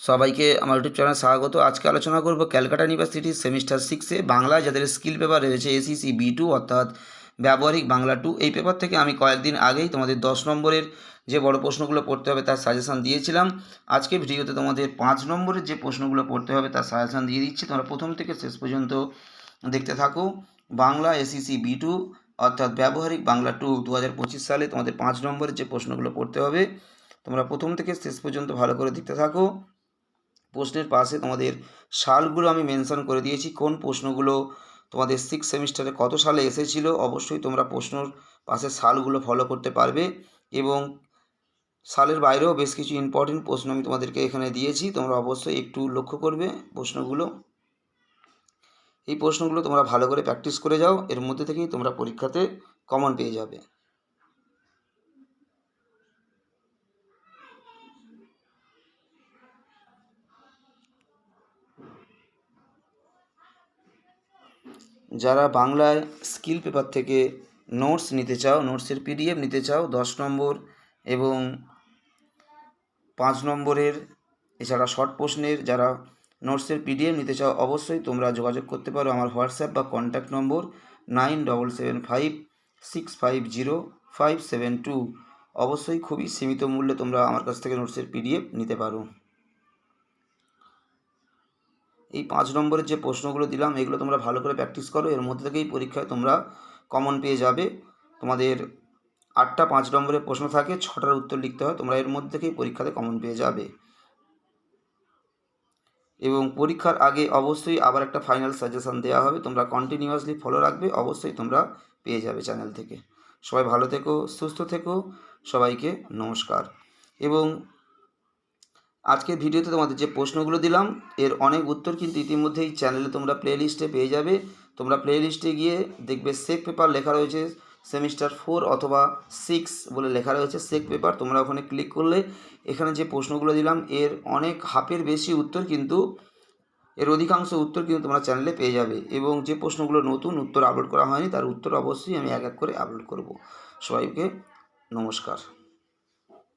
সবাইকে আমার YouTube channel স্বাগত। আজকে আলোচনা করব ক্যালকাটা ইউনিভার্সিটির সেমিস্টার সিক্সে বাংলায় যাদের skill paper SEC B two two অর্থাৎ ব্যবহারিক বাংলা টু এই পেপার থেকে আমি কয়েকদিন আগেই তোমাদের দশ নম্বরের যে বড় প্রশ্নগুলো পড়তে হবে তার সাজেশন দিয়েছিলাম। আজকে ভিডিওতে তোমাদের পাঁচ নম্বরের যে প্রশ্নগুলো পড়তে হবে তার সাজেশন দিয়ে দিচ্ছি। তোমরা প্রথম থেকে শেষ পর্যন্ত দেখতে থাকো। বাংলা এসিসি বি টু অর্থাৎ ব্যবহারিক বাংলা টু দু হাজার পঁচিশ সালে তোমাদের পাঁচ নম্বরের যে প্রশ্নগুলো পড়তে হবে, তোমরা প্রথম থেকে শেষ পর্যন্ত ভালো করে দেখতে থাকো। প্রশ্নের পাশে তোমাদের সালগুলো আমি মেনশন করে দিয়েছি। কোন প্রশ্নগুলো তোমাদের সিক্স সেমিস্টারে কত সালে এসেছিল? অবশ্যই তোমরা প্রশ্নর পাশে সালগুলো ফলো করতে পারবে এবং সালের বাইরেও বেশ কিছু ইম্পর্টেন্ট প্রশ্ন আমি তোমাদেরকে এখানে দিয়েছি। তোমরা অবশ্যই একটু লক্ষ্য করবে প্রশ্নগুলো। এই প্রশ্নগুলো তোমরা ভালো করে প্র্যাকটিস করে যাও। এর মধ্যে থেকেই তোমরা পরীক্ষাতে কমন পেয়ে যাবে। যারা বাংলায় স্কিল পেপার থেকে নোটস নিতে চাও, নোটসের পিডিএফ নিতে চাও, দশ নম্বর এবং পাঁচ নম্বরের, এছাড়া শর্ট প্রশ্নের যারা নোটসের পিডিএফ নিতে চাও, অবশ্যই তোমরা যোগাযোগ করতে পারো আমার হোয়াটসঅ্যাপ বা contact number nine double seven five six five zero five seven two. অবশ্যই খুবই সীমিত মূল্যে তোমরা আমার কাছ থেকে নোটসের পিডিএফ নিতে পারো। এই পাঁচ নম্বরের যে প্রশ্নগুলো দিলাম, এগুলো তোমরা ভালো করে প্র্যাকটিস করো। এর মধ্যে থেকেই পরীক্ষায় তোমরা কমন পেয়ে যাবে। তোমাদের আটটা পাঁচ নম্বরের প্রশ্ন থাকে, ছটার উত্তর লিখতে হয়, তোমরা এর মধ্যে থেকেই পরীক্ষাতে কমন পেয়ে যাবে। এবং পরীক্ষার আগে অবশ্যই আবার একটা ফাইনাল সাজেশন দেওয়া হবে। তোমরা কন্টিনিউয়াসলি ফলো রাখবে, অবশ্যই তোমরা পেয়ে যাবে চ্যানেল থেকে। সবাই ভালো থেকো, সুস্থ থেকো, সবাইকে নমস্কার। এবং আজকের ভিডিওতে তোমাদের যে প্রশ্নগুলো দিলাম, এর অনেক উত্তর কিন্তু ইতিমধ্যেই চ্যানেলে তোমরা প্লে লিস্টে পেয়ে যাবে। তোমরা প্লে লিস্টে গিয়ে দেখবে সেক পেপার লেখা রয়েছে সেমিস্টার ফোর অথবা সিক্স বলে লেখা রয়েছে সেক পেপার তোমরা ওখানে ক্লিক করলে এখানে যে প্রশ্নগুলো দিলাম, এর অনেক হাফের বেশি উত্তর কিন্তু, এর অধিকাংশ উত্তর কিন্তু তোমরা চ্যানেলে পেয়ে যাবে এবং যে প্রশ্নগুলো নতুন উত্তর আপলোড করা হয়নি, তার উত্তর অবশ্যই আমি এক এক করে আপলোড করব। সবাইকে নমস্কার।